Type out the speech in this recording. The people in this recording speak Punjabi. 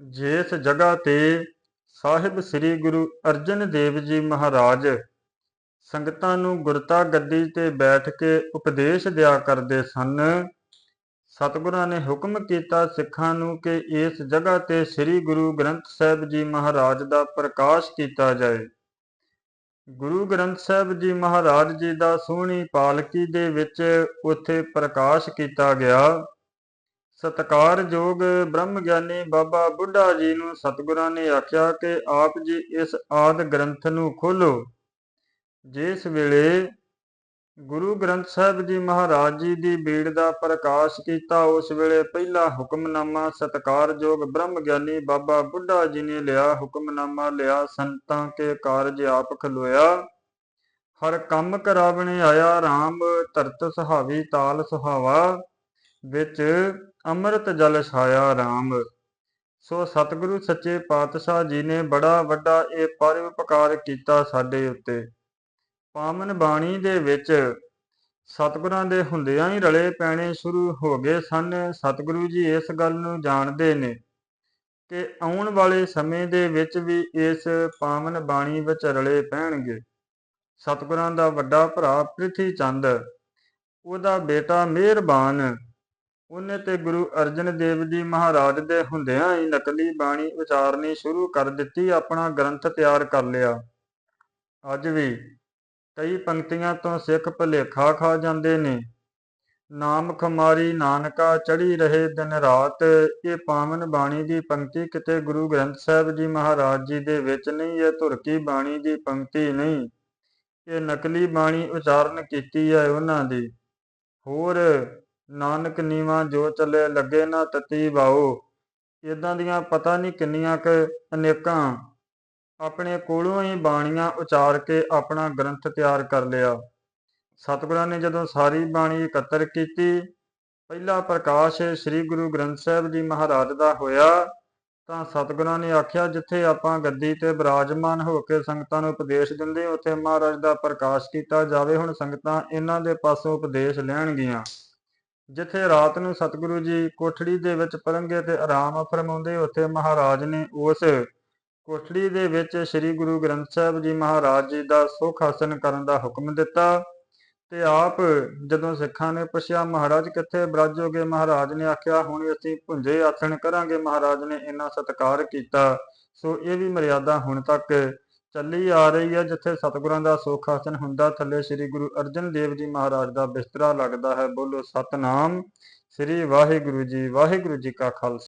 ਜਿਸ ਜਗ੍ਹਾ ਤੇ ਸਾਹਿਬ ਸ੍ਰੀ ਗੁਰੂ ਅਰਜਨ ਦੇਵ ਜੀ ਮਹਾਰਾਜ ਸੰਗਤਾਂ ਨੂੰ ਗੁਰਤਾ ਗੱਦੀ ਤੇ ਬੈਠ ਕੇ ਉਪਦੇਸ਼ ਦਿਆ ਕਰਦੇ ਸਨ। ਸਤਿਗੁਰਾਂ ਨੇ ਹੁਕਮ ਕੀਤਾ ਸਿੱਖਾਂ ਨੂੰ ਕਿ ਇਸ ਜਗ੍ਹਾ ਤੇ ਸ੍ਰੀ ਗੁਰੂ ਗ੍ਰੰਥ ਸਾਹਿਬ ਜੀ ਮਹਾਰਾਜ ਦਾ ਪ੍ਰਕਾਸ਼ ਕੀਤਾ ਜਾਏ। ਗੁਰੂ ਗ੍ਰੰਥ ਸਾਹਿਬ ਜੀ ਮਹਾਰਾਜ ਜੀ ਦਾ ਸੋਹਣੀ ਪਾਲਕੀ ਦੇ ਵਿੱਚ ਉੱਥੇ ਪ੍ਰਕਾਸ਼ ਕੀਤਾ ਗਿਆ। ਸਤਕਾਰਯੋਗ ਬ੍ਰਹਮ ਗਿਆਨੀ ਬਾਬਾ ਬੁੱਢਾ ਜੀ ਨੂੰ ਸਤਿਗੁਰਾਂ ਨੇ ਆਖਿਆ ਕਿ ਆਪ ਜੀ ਇਸ ਆਦ ਗ੍ਰੰਥ ਨੂੰ ਖੋਲੋ ਜਿਸ ਵੇਲੇ ਗੁਰੂ ਗ੍ਰੰਥ ਸਾਹਿਬ ਜੀ ਮਹਾਰਾਜ ਜੀ ਦੀ ਬੀੜ ਦਾ ਪ੍ਰਕਾਸ਼ ਕੀਤਾ, ਉਸ ਵੇਲੇ ਪਹਿਲਾ ਹੁਕਮਨਾਮਾ ਸਤਕਾਰਯੋਗ ਬ੍ਰਹਮ ਗਿਆਨੀ ਬਾਬਾ ਬੁੱਢਾ ਜੀ ਨੇ ਲਿਆ। ਹੁਕਮਨਾਮਾ ਲਿਆ, ਸੰਤਾਂ ਕੇ ਕਾਰਜ ਆਪ ਖਲੋਇਆ। ਹਰ ਕੰਮ ਕਰਾਵਣੇ ਆਇਆ RAM ਧਰਤ ਸੁਹਾਵੀ ਤਾਲ ਸੁਹਾਵਾ। ਵਿੱਚ ਅੰਮ੍ਰਿਤ ਜਲ ਛਾਇਆ RAM ਸੋ ਸਤਿਗੁਰੂ ਸੱਚੇ ਪਾਤਸ਼ਾਹ ਜੀ ਨੇ ਬੜਾ ਵੱਡਾ ਇਹ ਪਰਉਪਕਾਰ ਕੀਤਾ ਸਾਡੇ ਉੱਤੇ। ਪਾਵਨ ਬਾਣੀ ਦੇ ਵਿੱਚ ਸਤਿਗੁਰਾਂ ਦੇ ਹੁੰਦਿਆਂ ਹੀ ਰਲੇ ਪੈਣੇ ਸ਼ੁਰੂ ਹੋ ਗਏ ਸਨ। ਸਤਿਗੁਰੂ ਜੀ ਇਸ ਗੱਲ ਨੂੰ ਜਾਣਦੇ ਨੇ ਕਿ ਆਉਣ ਵਾਲੇ ਸਮੇਂ ਦੇ ਵਿੱਚ ਵੀ ਇਸ ਪਾਵਨ ਬਾਣੀ ਵਿੱਚ ਰਲੇ ਪੈਣਗੇ। ਸਤਿਗੁਰਾਂ ਦਾ ਵੱਡਾ ਭਰਾ ਪ੍ਰਿਥੀ ਚੰਦ, ਉਹਦਾ ਬੇਟਾ ਮਿਹਰਬਾਨ ਉਹਨੇ ਤੇ ਗੁਰੂ ਅਰਜਨ ਦੇਵ ਜੀ ਮਹਾਰਾਜ ਦੇ ਹੁੰਦਿਆਂ ਹੀ ਨਕਲੀ ਬਾਣੀ ਉਚਾਰਨੀ ਸ਼ੁਰੂ ਕਰ ਦਿੱਤੀ, ਆਪਣਾ ਗ੍ਰੰਥ ਤਿਆਰ ਕਰ ਲਿਆ। ਅੱਜ ਵੀ ਕਈ ਪੰਕਤੀਆਂ ਤੋਂ ਸਿੱਖ ਭੁਲੇਖਾ ਖਾ ਜਾਂਦੇ ਨੇ। ਨਾਮ ਖਮਾਰੀ ਨਾਨਕਾ ਚੜੀ ਰਹੇ ਦਿਨ ਰਾਤ, ਇਹ ਪਾਵਨ ਬਾਣੀ ਦੀ ਪੰਕਤੀ ਕਿਤੇ ਗੁਰੂ ਗ੍ਰੰਥ ਸਾਹਿਬ ਜੀ ਮਹਾਰਾਜ ਜੀ ਦੇ ਵਿੱਚ ਨਹੀਂ, ਇਹ ਧੁਰਕੀ ਬਾਣੀ ਦੀ ਪੰਕਤੀ ਨਹੀਂ। ਇਹ ਨਕਲੀ ਬਾਣੀ ਉਚਾਰਨ ਕੀਤੀ ਹੈ ਉਹਨਾਂ ਦੀ। ਹੋਰ ਨਾਨਕ ਨੀਵਾ ਜੋ ਚੱਲੇ ਲੱਗੇ ਨਾ ਤਤੀ ਬਾਓ ਇਦਾਂ ਦੀਆਂ ਪਤਾ ਨਹੀਂ ਕਿੰਨੀਆਂ ਕ ਅਨੇਕਾਂ। ਆਪਣੇ ਕੋਲੋਂ ਹੀ ਬਾਣੀਆਂ ਉਚਾਰ ਕੇ ਆਪਣਾ ਗ੍ਰੰਥ ਤਿਆਰ ਕਰ ਲਿਆ। ਸਤਿਗੁਰਾਂ ਨੇ ਜਦੋਂ ਸਾਰੀ ਬਾਣੀ ਇਕੱਤਰ ਕੀਤੀ, ਪਹਿਲਾ ਪ੍ਰਕਾਸ਼ ਸ੍ਰੀ ਗੁਰੂ ਗ੍ਰੰਥ ਸਾਹਿਬ ਜੀ ਮਹਾਰਾਜ ਦਾ ਹੋਇਆ, ਤਾਂ ਸਤਿਗੁਰਾਂ ਨੇ ਆਖਿਆ, ਜਿੱਥੇ ਆਪਾਂ ਗੱਦੀ ਤੇ ਬਿਰਾਜਮਾਨ ਹੋ ਕੇ ਸੰਗਤਾਂ ਨੂੰ ਉਪਦੇਸ਼ ਦਿੰਦੇ ਉੱਥੇ ਮਹਾਰਾਜ ਦਾ ਪ੍ਰਕਾਸ਼ ਕੀਤਾ ਜਾਵੇ। ਹੁਣ ਸੰਗਤਾਂ ਇਹਨਾਂ ਦੇ ਪਾਸੋਂ ਉਪਦੇਸ਼ ਲੈਣਗੀਆਂ। ਜਿੱਥੇ ਰਾਤ ਨੂੰ ਸਤਿਗੁਰੂ ਜੀ ਕੋਠੜੀ ਦੇ ਵਿੱਚ ਪਰੰਗੇ ਤੇ ਆਰਾਮ ਫਰਮਾਉਂਦੇ, ਉੱਥੇ ਮਹਾਰਾਜ ਨੇ ਉਸ ਕੋਠੜੀ ਦੇ ਵਿੱਚ ਸ੍ਰੀ ਗੁਰੂ ਗ੍ਰੰਥ ਸਾਹਿਬ ਜੀ ਮਹਾਰਾਜ ਜੀ ਦਾ ਸੁਖ ਆਸਨ ਕਰਨ ਦਾ ਹੁਕਮ ਦਿੱਤਾ ਤੇ ਆਪ ਜਦੋਂ ਸਿੱਖਾਂ ਨੇ ਪੁੱਛਿਆ, ਮਹਾਰਾਜ, ਕਿੱਥੇ ਬਰਾਜੋਗੇ? ਮਹਾਰਾਜ ਨੇ ਆਖਿਆ, ਹੁਣ ਅਸੀਂ ਭੁੰਜੇ ਆਸਣ ਕਰਾਂਗੇ। ਮਹਾਰਾਜ ਨੇ ਇੰਨਾ ਸਤਿਕਾਰ ਕੀਤਾ। ਸੋ ਇਹ ਵੀ ਮਰਿਆਦਾ ਹੁਣ ਤੱਕ ਚੱਲੀ ਆ ਰਹੀ ਹੈ ਜਿੱਥੇ ਸਤਿਗੁਰਾਂ ਦਾ ਸੁਖ ਆਸਨ ਹੁੰਦਾ, ਥੱਲੇ ਸ੍ਰੀ ਗੁਰੂ ਅਰਜਨ ਦੇਵ ਜੀ ਮਹਾਰਾਜ ਦਾ ਬਿਸਤਰਾ ਲੱਗਦਾ ਹੈ। ਬੋਲੋ ਸਤਨਾਮ। ਸ੍ਰੀ ਵਾਹਿਗੁਰੂ ਜੀ ਵਾਹਿਗੁਰੂ ਜੀ ਕਾ ਖਾਲਸਾ।